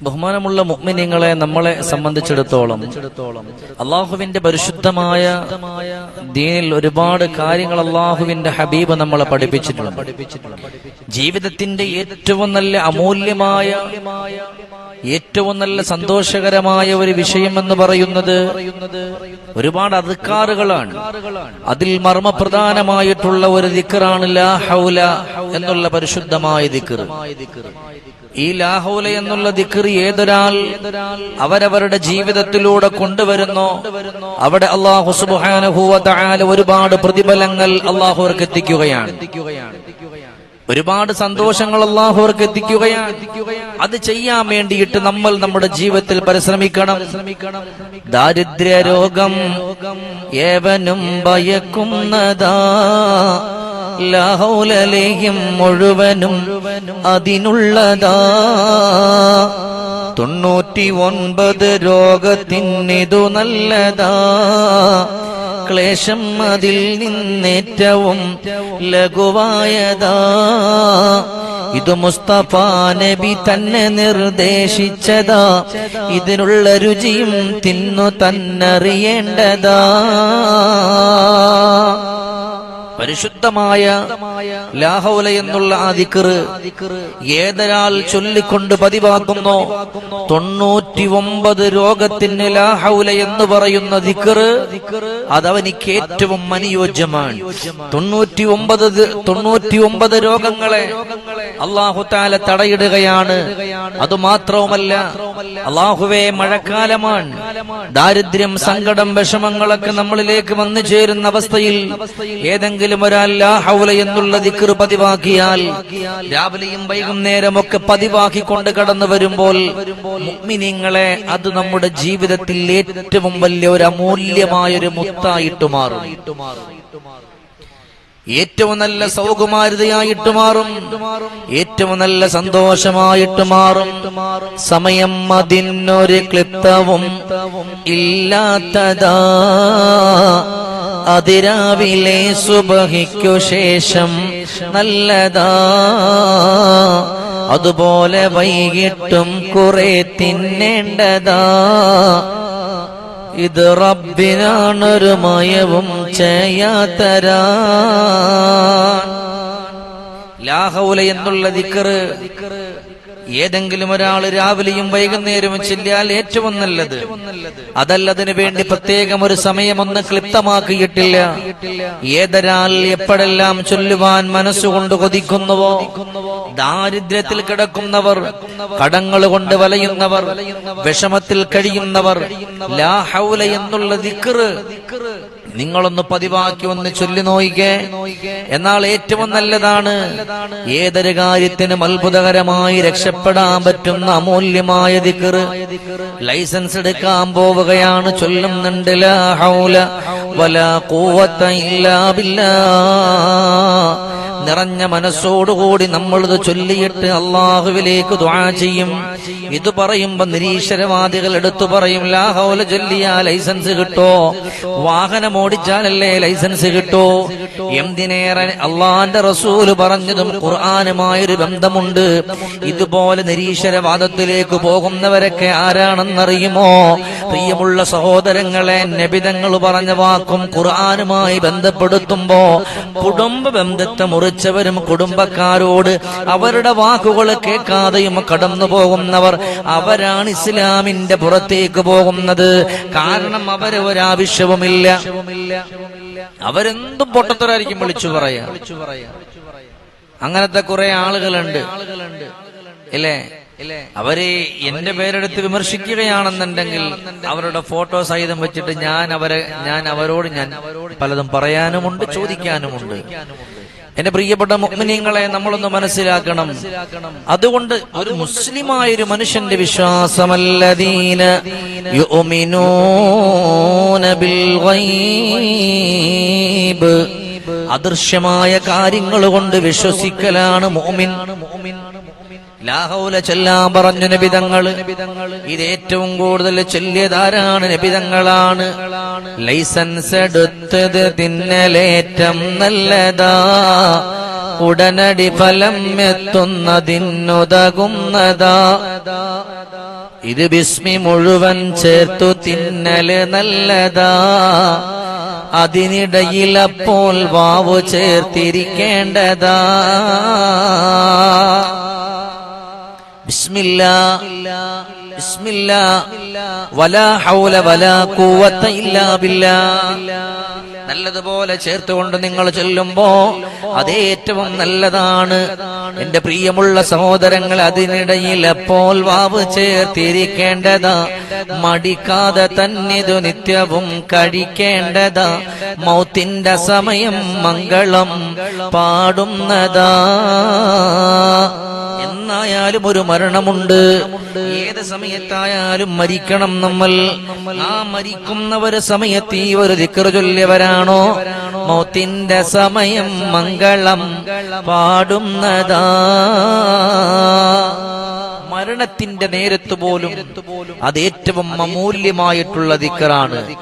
ബഹുമാനമുള്ള മുഅ്മിനീങ്ങളെ നമ്മളെ സംബന്ധിച്ചിടത്തോളം അള്ളാഹുവിന്റെ പരിശുദ്ധമായ ദീനിൽ ഒരുപാട് കാര്യങ്ങൾ അള്ളാഹുവിന്റെ ഹബീബ് നമ്മളെ പഠിപ്പിച്ചിട്ടുണ്ട്. ജീവിതത്തിന്റെ ഏറ്റവും നല്ല അമൂല്യമായ ഏറ്റവും നല്ല സന്തോഷകരമായ ഒരു വിഷയം എന്ന് പറയുന്നത് ഒരുപാട് അധികാറുകളാണ് അതിൽ മർമ്മപ്രധാനമായിട്ടുള്ള ഒരു ദിക്കറാണ് ലാ ഹൗല എന്നുള്ള പരിശുദ്ധമായ ദിക്കർ ഈ ലാഹോല എന്നുള്ള ദിക്കറി ഏതൊരാൾ അവരവരുടെ ജീവിതത്തിലൂടെ കൊണ്ടുവരുന്നു? അവിടെ അള്ളാഹു സുബാനുഭൂവ ഒരുപാട് പ്രതിഫലങ്ങൾ അള്ളാഹു അവർക്ക് എത്തിക്കുകയാണ്. ഒരുപാട് സന്തോഷങ്ങൾ അള്ളാഹു അവർക്ക് എത്തിക്കുകയാണ്. അത് ചെയ്യാൻ വേണ്ടിയിട്ട് നമ്മൾ നമ്മുടെ ജീവിതത്തിൽ പരിശ്രമിക്കണം. ദാരിദ്ര്യ രോഗം ഏവനും ഭയക്കുന്നതാ. ലാഹൗലലേയും മുഴുവനും അതിനുള്ളതാ. തൊണ്ണൂറ്റി ഒൻപത് രോഗത്തിനിതു നല്ലതാ. ക്ലേശം അതിൽ നിന്നേറ്റവും ലഘുവായതാ. ഇത് മുസ്തഫ നബി തന്നെ നിർദ്ദേശിച്ചതാ. ഇതിനുള്ള രുചിയും തിന്നു തന്നറിയേണ്ടതാ. പരിശുദ്ധമായ ലാഹൗല എന്നുള്ള ആ ദിക്കറ് ഏതൊരാൾ ചൊല്ലിക്കൊണ്ട് പതിവാക്കുന്നു തൊണ്ണൂറ്റി ഒമ്പത് രോഗത്തിന് ലാഹൗല എന്ന് പറയുന്ന ദിക്കറ് അതവനിക്ക് ഏറ്റവും അനുയോജ്യമാണ് തൊണ്ണൂറ്റി ഒമ്പത് തൊണ്ണൂറ്റി ഒമ്പത് രോഗങ്ങളെ അള്ളാഹുത്താല തടയിടുകയാണ്. അതുമാത്രവുമല്ല അള്ളാഹുവേ മഴക്കാലമാണ്. ദാരിദ്ര്യം സങ്കടം വിഷമങ്ങളൊക്കെ നമ്മളിലേക്ക് വന്നു ചേരുന്ന അവസ്ഥയിൽ ഏതെങ്കിലും ഒരാൾ ലാഹൗല എന്നുള്ള ദിക്ർ പതിവാക്കിയാൽ രാവിലെയും വൈകുന്നേരം ഒക്കെ പതിവാക്കിക്കൊണ്ട് കടന്നു വരുമ്പോൾ മുഅ്മിനീങ്ങളെ അത് നമ്മുടെ ജീവിതത്തിൽ ഏറ്റവും വലിയ ഒരു അമൂല്യമായ ഒരു മുത്തായിട്ട് മാറും. ഏറ്റവും നല്ല സൗകുമാരിതയായിട്ട് മാറും. ഏറ്റവും നല്ല സന്തോഷമായിട്ട് മാറും. സമയം അതിനൊരു ക്ലിപ്തവും ഇല്ലാത്തതാ. അതിരാവിലെ സുബഹിക്കു ശേഷം നല്ലതാ. അതുപോലെ വൈകിട്ടും കുറെ തിന്നേണ്ടതാ. ഇത് റബ്ബിനാണൊരു മയവും ചെയ്യാത്തരാ ലാഹൗല എന്നുള്ള ദിക്കറ്. ഏതെങ്കിലും ഒരാൾ രാവിലെയും വൈകുന്നേരവും ചെല്ലിയാൽ ഏറ്റവും നല്ലത്. അതല്ലതിനു വേണ്ടി പ്രത്യേകം ഒരു സമയമൊന്ന് ക്ലിപ്തമാക്കിയിട്ടില്ല. ഏതൊരാൾ എപ്പോഴെല്ലാം ചൊല്ലുവാൻ മനസ്സുകൊണ്ട് കൊതിക്കുന്നുവോ? ദാരിദ്ര്യത്തിൽ കിടക്കുന്നവർ കടങ്ങൾ കൊണ്ട് വലയുന്നവർ വിഷമത്തിൽ കഴിയുന്നവർ ലാ ഹൗല എന്നുള്ള ദിക്കറ്. നിങ്ങളൊന്ന് പതിവാക്കി ഒന്ന് ചൊല്ലി നോയിക്കേ. എന്നാൽ ഏറ്റവും നല്ലതാണ് ഏതൊരു കാര്യത്തിനും അത്ഭുതകരമായി രക്ഷപ്പെടാൻ പറ്റുന്ന അമൂല്യമായ ദിക്കറ് ലൈസൻസ് എടുക്കാൻ പോവുകയാണ് ചൊല്ലുന്നുണ്ട്. ലാ ഹൗല വലാ ഇല്ലാ നിറഞ്ഞ മനസ്സോടുകൂടി നമ്മളിത് ചൊല്ലിയിട്ട് അള്ളാഹുവിലേക്ക് ദ്വാ ചെയ്യും. ഇത് പറയുമ്പോ നിരീശ്വരവാദികൾ എടുത്തു പറയും ലാഹോല ചൊല്ലിയാ ലൈസൻസ് കിട്ടോ? വാഹനം ഓടിച്ചാലല്ലേ ലൈസൻസ് കിട്ടോ? എന്തിനേറെ അള്ളാന്റെ റസൂൽ പറഞ്ഞതും ഖുർആാനുമായൊരു ബന്ധമുണ്ട്. ഇതുപോലെ നിരീശ്വരവാദത്തിലേക്ക് പോകുന്നവരൊക്കെ ആരാണെന്നറിയുമോ? പ്രിയമുള്ള സഹോദരങ്ങളെ നബിതങ്ങൾ പറഞ്ഞ വാക്കും ഖുർആാനുമായി ബന്ധപ്പെടുത്തുമ്പോ കുടുംബ ബന്ധത്തെ മുറിച്ചവരും കുടുംബക്കാരോട് അവരുടെ വാക്കുകൾ കേൾക്കാതെയും കടന്നു പോകുന്നവർ അവരാണ് ഇസ്ലാമിന്റെ പുറത്തേക്ക് പോകുന്നത്. കാരണം അവർ ഒരാവശ്യവുമില്ല. അവരെന്തും പൊട്ടത്തരായിരിക്കും വിളിച്ചു പറയാ. അങ്ങനത്തെ കുറെ ആളുകളുണ്ട്. ഇല്ലേ? അവർ എന്റെ പേരെടുത്ത് വിമർശിക്കുകയാണെന്നുണ്ടെങ്കിൽ അവരുടെ ഫോട്ടോ സഹിതം വെച്ചിട്ട് ഞാൻ അവരെ ഞാൻ അവരോട് ഞാൻ പലതും പറയാനുമുണ്ട് ചോദിക്കാനുമുണ്ട്. എന്റെ പ്രിയപ്പെട്ട മുഗ്മിനിങ്ങളെ നമ്മളൊന്ന് മനസ്സിലാക്കണം. അതുകൊണ്ട് ഒരു മുസ്ലിമായ ഒരു മനുഷ്യന്റെ വിശ്വാസമല്ലദീന യുഅ്മിനൂന ബിൽ ഗൈബ് അദൃശ്യമായ കാര്യങ്ങൾ കൊണ്ട് വിശ്വസിക്കലാണ് മുഅ്മിൻ. ലാഹൗല പറഞ്ഞു നബിതങ്ങൾ. ഇത് ഏറ്റവും കൂടുതൽ ചെല്ലിയതാരാണ് നബിതങ്ങളാണ്. ലൈസൻസ് എടുത്തത് തിന്നലേറ്റം നല്ലതാ. ഉടനടി ഫലം എത്തുന്നതിനുതകുന്നതാ. ഇത് ബിസ്മി മുഴുവൻ ചേർത്തു തിന്നൽ നല്ലതാ. അതിനിടയിൽ അപ്പോൾ വാവ് ചേർത്തിരിക്കേണ്ടതാ. നല്ലതുപോലെ ചേർത്തുകൊണ്ട് നിങ്ങൾ ചെല്ലുമ്പോ അത് ഏറ്റവും നല്ലതാണ്. എന്റെ പ്രിയമുള്ള സഹോദരങ്ങൾ അതിനിടയിൽ അപ്പോൾ വാവ് ചേർത്തിരിക്കേണ്ടതാ. മടിക്കാതെ തന്നിതു നിത്യവും കഴിക്കേണ്ടതാ. മൗത്തിന്റെ സമയം മംഗളം പാടുന്നതാ. എന്നായാലും ഒരു മരണമുണ്ട്. ഏത് സമയത്തായാലും മരിക്കണം നമ്മൾ. ആ മരിക്കുന്നവരെ സമയത്ത് ഈ ഒരു ദിക്കറ് മോത്തിന്റെ മൗത്തിന്റെ സമയം മംഗളം പാടുന്നതാ. മരണത്തിന്റെ നേരത്ത് പോലും അത് ഏറ്റവും അമൂല്യമായിട്ടുള്ള ദിക്കറാണ്.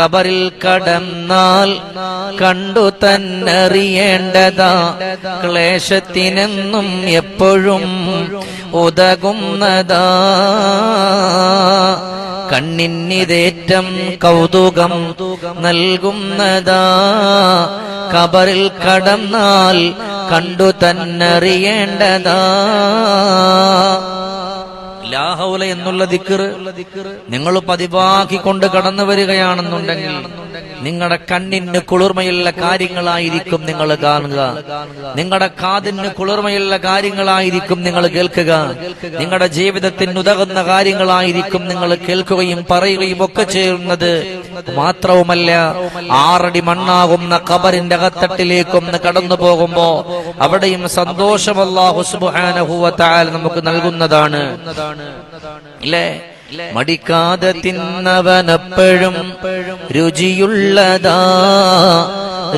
കബറിൽ കടന്നാൽ കണ്ടു തന്നറിയേണ്ടതാ. ക്ലേശത്തിനെന്നും എപ്പോഴും ഉതകുന്നതാ. കണ്ണിന്നിതേറ്റം കൗതുകം നൽകുന്നതാ. കബറിൽ കടന്നാൽ കണ്ടു തന്നറിയേണ്ടതാ. ലാഹൗല എന്നുള്ള ദിക്കറ് നിങ്ങൾ പതിവാക്കിക്കൊണ്ട് കടന്നു വരികയാണെന്നുണ്ടെങ്കിൽ നിങ്ങളുടെ കണ്ണിന് കുളിർമയുള്ള കാര്യങ്ങളായിരിക്കും നിങ്ങൾ കാണുക. നിങ്ങളുടെ കാതിന് കുളിർമയുള്ള കാര്യങ്ങളായിരിക്കും നിങ്ങൾ കേൾക്കുക. നിങ്ങളുടെ ജീവിതത്തിന് ഉതകുന്ന കാര്യങ്ങളായിരിക്കും നിങ്ങൾ കേൾക്കുകയും പറയുകയും ഒക്കെ ചെയ്യുന്നത്. മാത്രവുമല്ല ആറടി മണ്ണാകുന്ന കബറിന്റെ അകത്തട്ടിലേക്കൊന്ന് കടന്നു പോകുമ്പോ അവിടെയും സന്തോഷമല്ലാ നമുക്ക് നൽകുന്നതാണ്. ഇല്ലേ മടിക്കാതെ തിന്നവനപ്പോഴും രുചിയുള്ളതാ.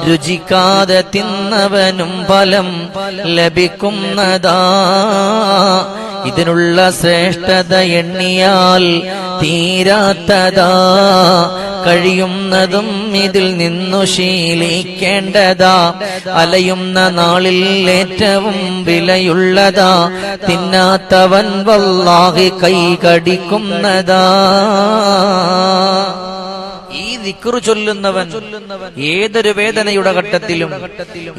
രുചിക്കാതെ തിന്നവനും ഫലം ലഭിക്കുന്നതാ. ഇതിനുള്ള ശ്രേഷ്ഠത എണ്ണിയാൽ തീരാത്തതാ. കഴിയുന്നതും ഇതിൽ നിന്നു ശീലിക്കേണ്ടതാ. അലയുന്ന നാളിൽ ഏറ്റവും വിലയുള്ളതാ. തിന്നാത്തവൻ വല്ലാഹി കൈകടിക്കുന്നതാ. ഈ ദിക്റു ചൊല്ലുന്നവൻ ഏതൊരു വേദനയുടെ ഘട്ടത്തിലും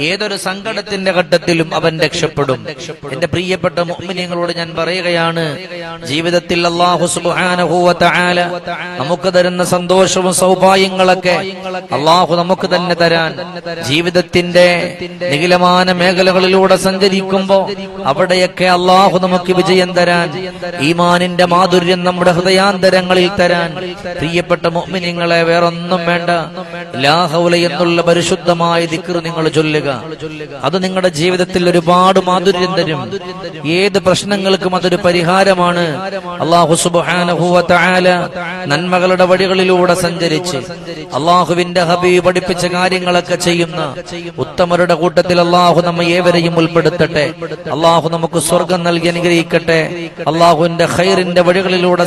ഏതൊരു സങ്കടത്തിന്റെ ഘട്ടത്തിലും അവൻ രക്ഷപ്പെടും. എന്റെ പ്രിയപ്പെട്ട മുഅ്മിനീങ്ങളോട് ഞാൻ പറയുകയാണ് ജീവിതത്തിൽ അള്ളാഹു തആല നമുക്ക് തരുന്ന സന്തോഷവും സൗഭാഗ്യങ്ങളൊക്കെ അള്ളാഹു നമുക്ക് തന്നെ തരാൻ ജീവിതത്തിന്റെ നിഖിലമാന മേഖലകളിലൂടെ സഞ്ചരിക്കുമ്പോ അവിടെയൊക്കെ അള്ളാഹു നമുക്ക് വിജയം തരാൻ ഈമാനിന്റെ മാധുര്യം നമ്മുടെ ഹൃദയാന്തരങ്ങളിൽ തരാൻ. പ്രിയപ്പെട്ട മുഅ്മിനീങ്ങളെ വേറൊന്നും വേണ്ട. ലാഹൗല എന്നുള്ള പരിശുദ്ധമായ ദിക്ർ നിങ്ങൾ ചൊല്ലുക. അത് നിങ്ങളുടെ ജീവിതത്തിൽ ഒരുപാട് മാധുര്യം തരും. ഏത് പ്രശ്നങ്ങൾക്കും അതൊരു പരിഹാരമാണ്. അള്ളാഹു നന്മകളുടെ വഴികളിലൂടെ സഞ്ചരിച്ച് അള്ളാഹുവിന്റെ ഹബീബ് പഠിപ്പിച്ച കാര്യങ്ങളൊക്കെ ചെയ്യുന്ന ഉത്തമരുടെ കൂട്ടത്തിൽ അള്ളാഹു നമ്മെ ഏവരെയും ഉൾപ്പെടുത്തട്ടെ. അള്ളാഹു നമുക്ക് സ്വർഗം നൽകി അനുഗ്രഹിക്കട്ടെ. അള്ളാഹുവിന്റെ ഖൈറിന്റെ വഴികളിലൂടെ